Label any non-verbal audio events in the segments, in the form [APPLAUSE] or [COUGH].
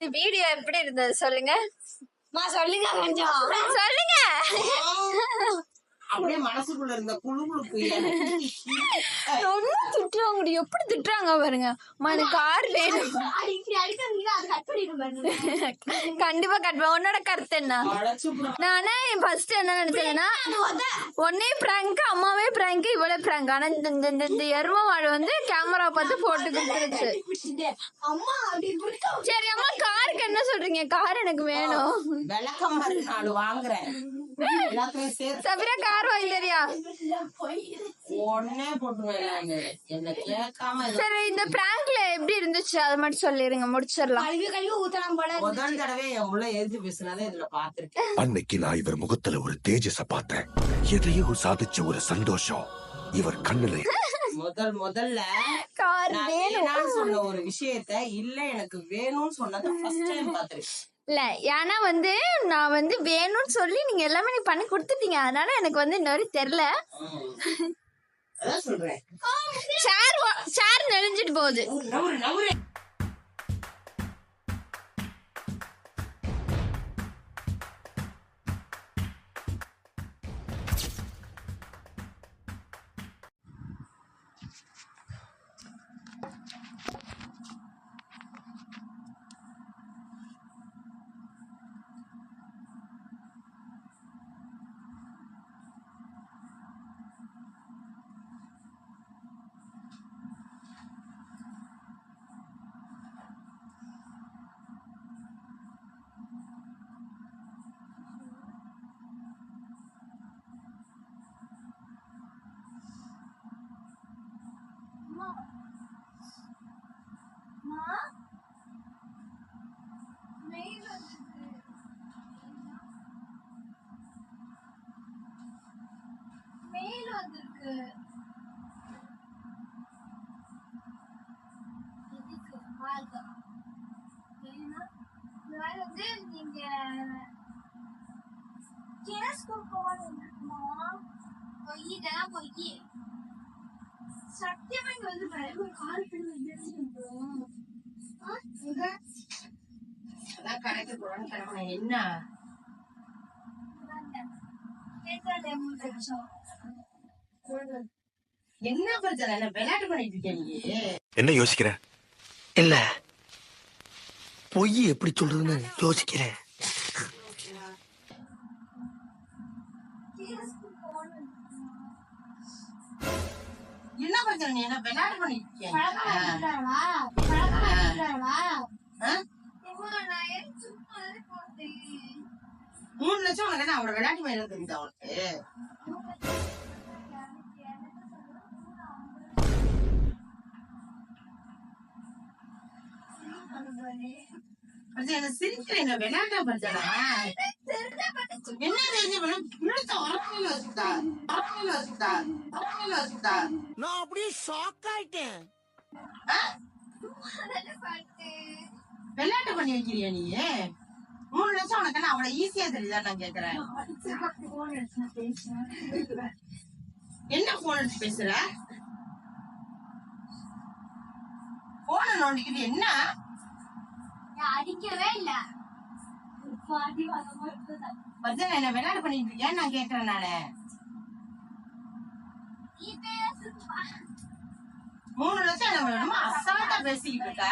Video எப்படி இருந்தது சொல்லுங்க. மா சொல்லுங்க கொஞ்சம். சொல்லுங்க. அப்படியே மனசுக்குள்ள இருந்த குழு குழுக்கு [LAUGHS] ரொம்ப திட்டுறாங்க எப்படி திட்டுறாங்க பாருங்க. மனு கார் வேணும். கண்டிப்பா கட்டுவேன். உன்னோட கருத்து என்ன? நானே ஃபர்ஸ்ட் என்ன நினைச்சேன்னா ஒன்னே பிராங்க் அம்மாவே பிராங்க் இவளே பிராங்க் ஆனா இந்த இந்த- எரும மாடு வந்து கேமரா பார்த்து போட்டு கொடுத்துருச்சு. சரி அம்மா காருக்கு என்ன சொல்றீங்க? கார் எனக்கு வேணும். சபிரா கார் கேட்காம இதை சரி இந்த பிராங்க்ல எப்படி இருந்துச்சு? அதை மட்டும் சொல்லிருங்க முடிச்சிடலாம். கழுவி கழுவி ஊத்தலாம் போல முதல் தடவை என் உள்ள எரிஞ்சு பேசினதை இதுல பாத்திருக்கேன் அன்னைக்கு நான் இவர் முகத்துல ஒரு தேஜஸ பார்த்தேன். எதையோ சாதிச்ச ஒரு சந்தோஷம் இவர் கண்ணுல முதல் முதல்ல கார் வேணும். சொன்ன ஒரு விஷயத்த இல்ல எனக்கு வேணும்னு சொன்னதை ஃபர்ஸ்ட் டைம் பாத்திருக்கேன் இல்ல ஏன்னா வந்து நான் வந்து வேணும்னு சொல்லி நீங்க எல்லாமே நீ பண்ணி கொடுத்துட்டீங்க. அதனால எனக்கு வந்து இன்ன வரைக்கும் தெரியல. அதான் சொல்றேன். சேர் சேர் நெளிஞ்சிட்டு போகுது. சத்தியமா இங்க வந்து பயங்கர கால் பண்ணி வந்துருச்சு அதான் கணக்கு போறேன்னு கிளம்புனேன் என்ன என்ன பிரச்சனை? என்ன விளையாட்டு பண்ணிட்டு இருக்கேன் என்ன யோசிக்கிற? இல்ல பொய் எப்படி சொல்றதுன்னு யோசிக்கிறேன் என்ன பிரச்சனை நீ? என்ன விளையாட்டு பண்ணிட்டு? மூணு லட்சம் உனக்கு என்ன அவட விளையாட்டு மேல தெரியுதா உனக்கு? அது என்ன சிரிக்கிறேன் விளையாட்டா பிரச்சனை என்ன தெரிஞ்ச பிள்ளைத்த உரமையில வச்சுட்டா. உரமையில வச்சுட்டா. உரமையில வச்சுட்டா. நான் அப்படியே ஷாக் ஆயிட்டேன். விளையாட்டு பண்ணி வைக்கிறியா நீ? மூணு லட்சம் உனக்கு என்ன அவ்வளவு ஈஸியா தெரியுதா நான் கேக்குறேன்? என்ன போன் எடுத்து பேசுற? போன நோண்டிக்கிட்டு என்ன? அடிக்கவே இல்ல என்ன பண்ணிட்டு இருக்கியா நான் கேக்குறேன் நானு மூணு லட்சம் என்ன வேணுமா அசால்ட்டா பேசிக்கிட்டு இருக்க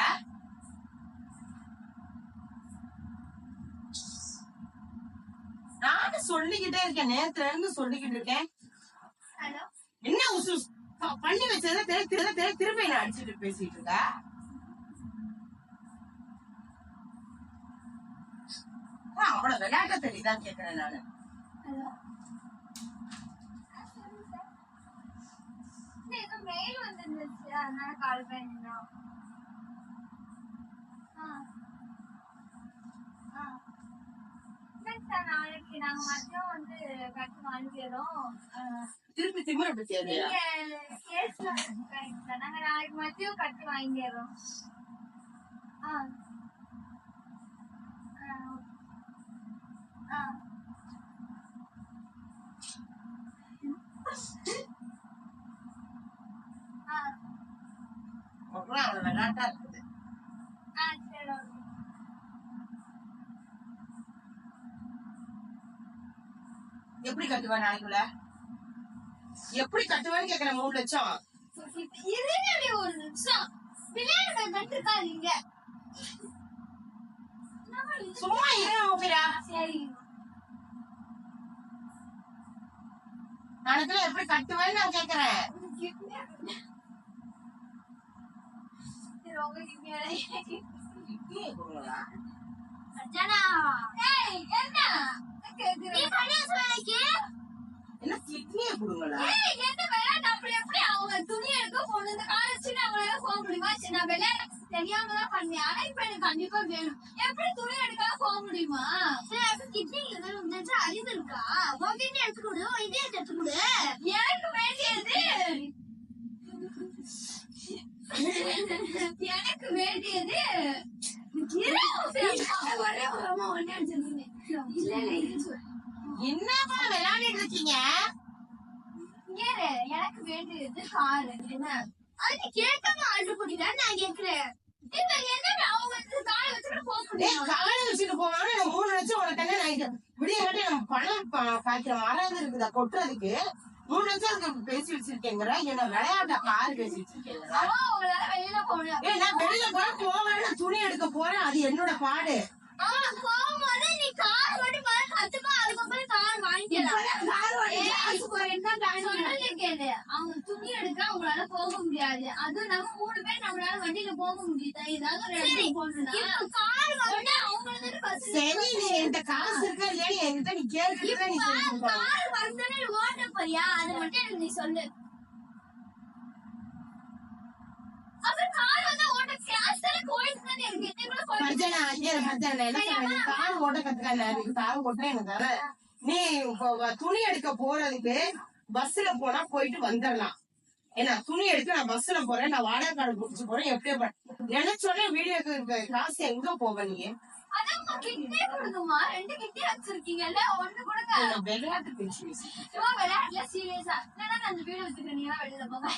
நானும் சொல்லிக்கிட்டே இருக்கேன் நேத்துல இருந்து சொல்லிக்கிட்டு இருக்கேன் என்ன உசு பண்ணி வச்சதை திரு திரு திரு திரும்ப என்ன அடிச்சுட்டு பேசிட்டு இருக்க அவ்வளவு விளையாட்ட தெரியுதான் கேக்குறேன் நானு ஹலோ மெயில் வந்துருந்துச்சு அதனால கால் பண்ணிருந்தோம் ஆ ஆ சரி சார், நாளைக்கு நாங்க மதியம் வந்து கட்டு வாங்கிடுறோம் திருப்பி திமிர பத்தியா நீங்க நாங்க நாளைக்கு மதியம் கட்டு வாங்கிடுறோம் ஆ அவ்வளோ விளையாட்டா இருக்குது எப்படி கட்டுவா நாளைக்குள்ள எப்படி கட்டுவேன்னு கேக்குற மூணு லட்சம் இருங்க ஒரு நிமிஷம் விளையாட்டு கட்டுருக்காதீங்க நாளைக்குள்ள எப்படி கட்டுவேன்னு நான் கேக்குறேன். என்ன? கிட்னியை கொடுங்களா? என்ன விளையாட அப்படி எப்படி அவங்க துணி எடுக்க போன இந்த காலேஜ்ல அவங்களால போக முடியுமா? நான் விளையாட தெரியாம தான் பண்ணேன் ஆனா இப்ப எனக்கு கண்டிப்பா வேணும். எப்படி துணி எடுக்காம போக முடியுமா? சரி அப்ப கிட்னி இல்ல வந்து அறிவு இருக்கா? உன் கிட்னி எடுத்து கொடு உன் இதே எடுத்து கொடு. எனக்கு வேண்டியது? எனக்கு வேண்டியது? ஒரே அம்மா ஒண்ணே அடிச்சிருந்தீங்க. இல்ல இல்ல என்னப்பா விளையாடிட்டு இருக்கீங்க? எனக்கு வேண்டியது காரு. என்ன? அது கேட்காம ஆர்டர் பண்ணிட்டா நான் கேக்குறேன் விடிய காட்டி நம்ம பணம் பா- பாய்க்கிற மரம் இருக்குதா கொட்டுறதுக்கு? மூணு லட்சம் பேசி வச்சிருக்கேங்கிற. என்ன விளையாட்ட கார் பேசி ஏய் நான் வெளியில போற போவேன் நான் துணி எடுக்க போறேன் அது என்னோட பாடு. நீ கார் ஓட்டி பாரு கத்துப்பா அதுக்கப்புறம் கார் வாங்கிக்கலாம் கார் கேளு அவங்க துணி எடுக்க அவங்களால போக முடியாது. அதுவும் நம்ம மூணு பேர் நம்மளால வண்டியில போக முடியுதா? ஏதாவது ஒரு இடத்துக்கு போகணும்னா? சரி நீ என்கிட்ட காசு இருக்கா இல்லையா? என்கிட்ட நீ கேட்டுட்டு நீ சொல்லி கார் வந்தோடனே ஓட்ட போறியா? அது மட்டும் எனக்கு நீ சொல்லு. அப்புறம் கார் வந்தா ஓட்ட கிளாஸ் தானே கோயிலுக்கு தானே இருக்கு. இதுக்குள்ள கோயில் மர்ஜனா ஐயா மர்ஜனா என்ன சொல்றேன்? நீ கார் ஓட்ட கத்துக்க நீ கார் ஓட்டுறேன் எனக்கு தர நீ துணி எடுக்க போறதுக்கு பஸ்ல போனா போயிட்டு வந்துடலாம். ஏன்னா துணி எடுக்க நான் பஸ்ல போறேன். நான் வாடகை கார்டு புடிச்சு போறேன். எப்படியோ நினைச்சோடனே வீடியோக்கு காசு எங்க போவ நீ? விளையாட்டு பேசி பேசி சும்மா விளையாடல சீரியஸா அந்த வீடு வச்சுக்கிறேன். நீங்க வெளியில போங்க.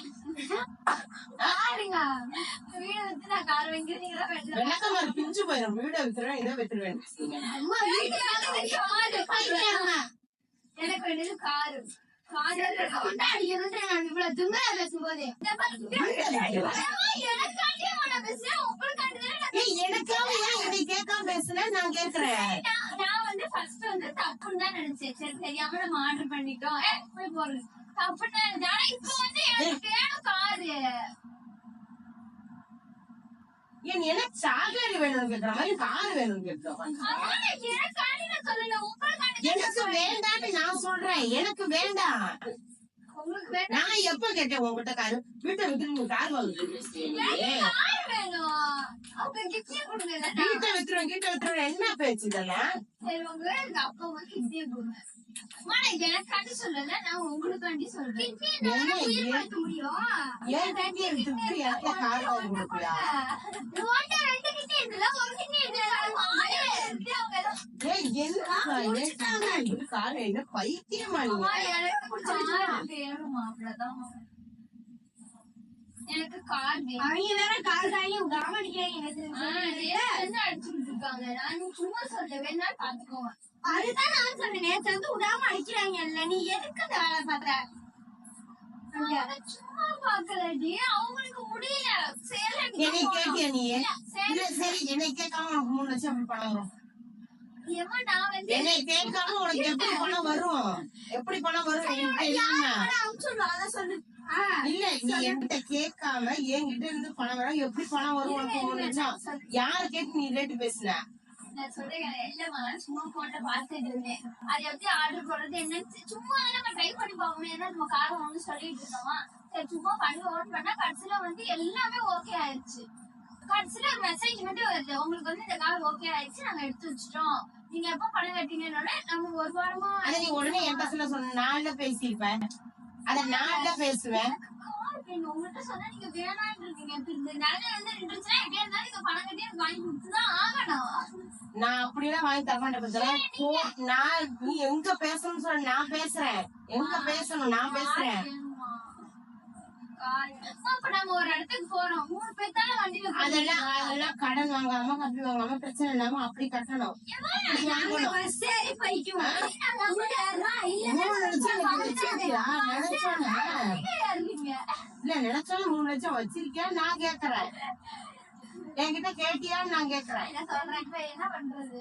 வீடு வச்சு நான் கார் வாங்கிறேன் நீங்க வெளியில பிஞ்சு போயிடும் வீடை வித்துருவேன். இதை வந்து காரு. எனக்கு வேண்டியது காரு. இவ்வளவு திமிரா பேசும்போது நான் எனக்காக ஏன் என்னை கேட்காம பேசுன நான் கேக்குறேன் நான் வந்து ஃபர்ஸ்ட் வந்து தப்புன்னு தான் நினைச்சேன் சரி தெரியாம நம்ம ஆர்டர் பண்ணிட்டோம் போய் போறது தப்புன்னு தான் நினைச்சேன். இப்ப வந்து எனக்கு வேணும் காரு ஏன் எனக்கு சாக்லேட் வேணும்னு கேக்குற மாதிரி கார் வேணும்னு தான் எனக்கு வேண்டாம்னு நான் சொல்றேன் எனக்கு வேண்டாம். நான் எப்ப கேட்டேன் உங்ககிட்ட காரு? வீட்டை நீங்க கார் இல்லைன்னா. வீட்டை வித்துருவேன் வீட்டை வித்துருவேன். என்ன பேச்சு இதெல்லாம்? சரி உங்க எங்க அப்பா கிஃப்டே கொடுங்க அம்மா, நான் எனக்காண்டி சொல்லல. நான் உங்களுக்காண்டி சொல்றேன். முடியும்? ஏன் வித்துட்டு எனக்கு கார் வாங்கி கொடுப்பியா ஓட்ட ரெண்டு கிட்டே இருக்குல்ல? ஒரு கிட்டே என்ன பைத்தியமா எனக்கு கார் கார் அவங்க வேற கால் தாங்கி விடாம அடிக்கிறாங்க அடிச்சுட்டு இருக்காங்க நான் சும்மா சொல்றேன் வேணா பாத்துக்கோங்க அதுதான் நான் சொன்னேன் நேத்து வந்து விடாம அடிக்கிறாங்கல்ல நீ எதுக்கு அந்த வேலை பார்த்த சும்மா பாக்கலடி அவங்களுக்கு முடியல. சேல என்னை கேட்டியா நீ? இல்ல சரி என்னை கேட்காம மூணு லட்சம் பணம் வரும் நான் என்னை கேட்காம உனக்கு எப்படி பணம் வரும்? எப்படி பணம் வரும்? என்கிட்ட இல்ல நீ கேட்காம என்கிட்ட இருந்து பணம் வரும் எப்படி பணம் வரும் உனக்கு யார கேட்டு நீ ரேட்டு பேசுன? நான் சொல்றேன் இல்லம்மா சும்மா போட்ட பார்த்துட்டு இருந்தேன். அது எப்படி ஆர்டர் போடுறது என்னன்னு சும்மா நம்ம ட்ரை பண்ணி பார்க்கணும் ஏன்னா நம்ம காரை ஒண்ணு சொல்லிட்டு சரி சும்மா பண்ணி ஓன் பண்ணா கடைசியில வந்து எல்லாமே ஓகே ஆயிடுச்சு கடைசியில ஒரு மெசேஜ் மட்டும் வருது. உங்களுக்கு வந்து இந்த கார் ஓகே ஆயிடுச்சு நாங்க எடுத்து வச்சிட்டோம். நீங்க எப்ப பணம் கட்டினோட நம்ம ஒரு வாரமா அத நீ உடனே என் பசங்க சொன்ன நாள்ல பேசியிருப்பேன். அத நாள்ல பேசுவேன். உங்கள்கிட்ட சொன்னா நீங்க வேணான்னு இருக்கீங்க இப்ப இந்த நிலைமை வந்து நின்றுச்சுன்னா எப்படியா இருந்தாலும் நீங்க பணம் கட்டி வாங்கி கொடுத்துதான் ஆகணும். நான் அப்படியெல்லாம் வாங்கி தர மாட்டேன். நான் நீ எங்க பேசணும்னு சொல்ல நான் பேசுறேன். எங்க பேசணும்? நான் பேசுறேன். அதெல்லாம் அதெல்லாம் கடன் வாங்காம கப்பி வாங்காம பிரச்சனை இல்லாம அப்படி கட்டணும். இல்ல. நினைச்சாலும் மூணு லட்சம் வச்சிருக்கியா நான் கேக்குறேன். என்கிட்ட கேட்டியான்னு நான் கேக்குறேன். என்ன பண்றது?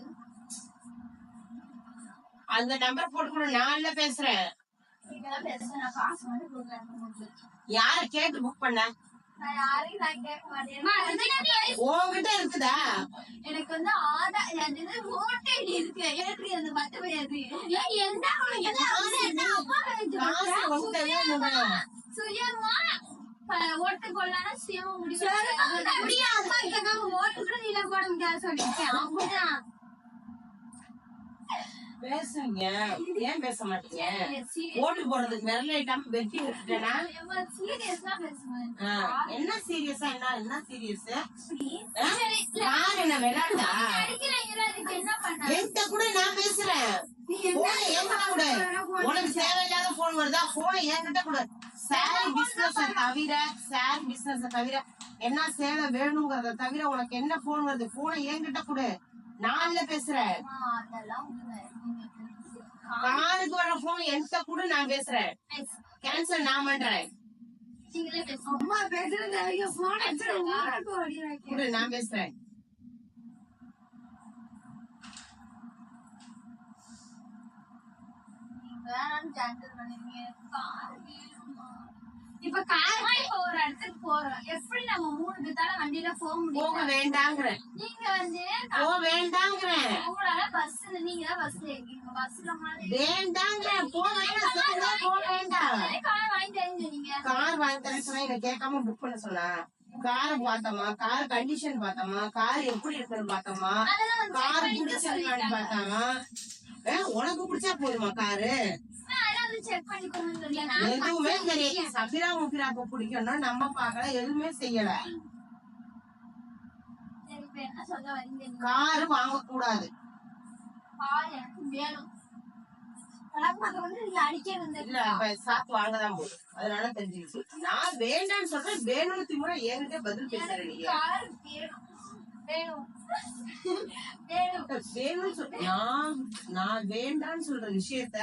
அந்த நம்பர் போட்டு நான் இல்ல பேசுறேன். யார கேட்டு புக் பண்ண? இருக்குதா? எனக்கு வந்து ஆதார் voter ID இருக்கு. எனக்கு அந்த பத்து? சுயமா ஓட்டு போடலாம் சுயமா? முடிவு ஓட்டு கூட நீல போட முடியாது சொல்லிட்டேன் அப்படிதான் பேசுங்க ஏன் பேச மாட்டீங்க? ஓட்டு போடுறதுக்கு விரல வெட்டி விட்டுட்டேனா? என்ன சீரியஸா என்ன என்ன சீரியஸ் யார் என்ன பண்ண? என்கிட்ட கூட நான் பேசுறேன் உனக்கு தேவையில்லாத போன் வருதா? போனை என்கிட்ட கூட. சாரி பிசினஸ் தவிர சாரி பிசினஸ் தவிர என்ன சேவை வேணுங்கிறத தவிர உனக்கு என்ன போன் வருது? போனை என்கிட்ட கூட. நான் இல்ல பேசுறேன். காலுக்கு வர போன் என்கிட்ட கூட நான் பேசுறேன். கேன்சல் நான் பண்றேன். அம்மா பேசுறது போன் அடிச்சு கூட நான் பேசுறேன். பண்ணிருக்கீங்க. இப்ப கார் இப்ப ஒரு இடத்துக்கு போறோம். எப்படி நம்ம மூணு பேத்தால வண்டியில போக போக முடியும் வேண்டாங்கிறேன் நீங்க வந்து போக வேண்டாங்கிறேன் உங்களால பஸ்ல நீங்க தான் பஸ்ல இருக்கீங்க பஸ்ல மாதிரி. வேண்டாங்கிறேன் போக வேண்டாம். போக வேண்டாம். கார் வாங்கி தெரிஞ்சு நீங்க கார் வாங்கி தரேன் சொன்னா இதை கேட்காம புக் பண்ண சொன்னா? காரை பார்த்தோமா? கார் கண்டிஷன் பார்த்தோமா? கார் எப்படி இருக்குன்னு பார்த்தோமா? கார் பிடிச்சிருக்கான்னு பார்த்தாமா உனக்கு பிடிச்சா போதுமா காரு? எதுவுமே தெரியும் சபிரா முபிராக்கு பிடிக்கும்னா நம்ம பார்க்கல எதுவுமே செய்யல. இப்ப? காரு வாங்க கூடாது கார் எனக்கு வேணும். இல்ல அப்ப சாத்து வாங்கதான் போதும் அதனால தெரிஞ்சுக்கிச்சு நான் வேண்டாம்னு சொல்றேன். வேணும்னு திமுறை என்கிட்ட பதில் பேசுறேன் நீங்க. வேணும்னு சொல் நான் வேண்டாம்னு சொல்ற விஷயத்த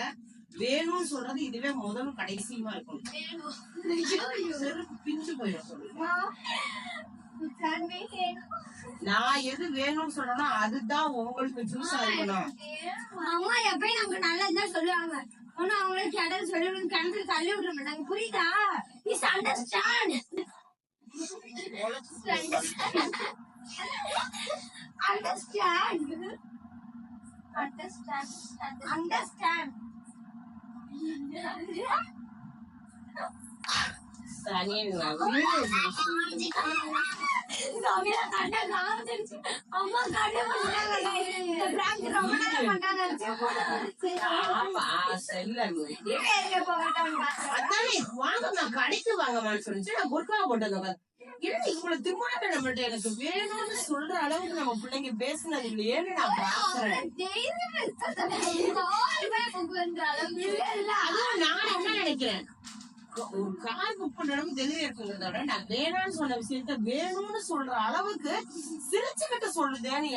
வேணும்னு சொல்றது இதுவே முதலும் கடைசியுமா இருக்கும் பிஞ்சு போயிடும். நான் எது வேணும்னு சொல்றேனோ அதுதான் உங்களுக்கு அம்மா எப்பயும் நமக்கு நல்லதுதான் சொல்லுவாங்க. ஒன்னும் அவங்களே கெட்டது சொல்லி கிணத்துல தள்ளி விட மாட்டாங்க. புரியுதா? அண்டர்ஸ்டாண்ட் அண்டர்ஸ்டாண்ட் அண்டர்ஸ்டாண்ட் அண்டர்ஸ்டாண்ட் கடைக்கு வாங்கம்மான்னு சொல்லிச்சு நான் குர்கா போட்டு வந்தேன் என்ன இவ்வளவு திமுறாட்ட நம்மள்ட்ட எனக்கு வேணும்னு சொல்ற அளவுக்கு நம்ம பிள்ளைங்க பேசுனது இல்லையேன்னு நான் பாக்குறேன் அதுவும் நான் என்ன நினைக்கிறேன்? ஒரு கார் புக் பண்ற அளவுக்கு தைரியம் இருக்குங்கிறத விட நான் வேணாம்னு சொன்ன விஷயத்த வேணும்னு சொல்ற அளவுக்கு சிரிச்சுக்கிட்டு சொல்லுதேன்னு.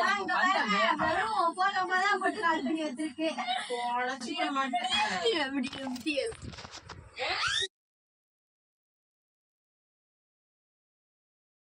வெறும் போட்டோ தான் போட்டு கால் பண்ணி வச்சிருக்கு பொழச்சிக்க மாட்டேன்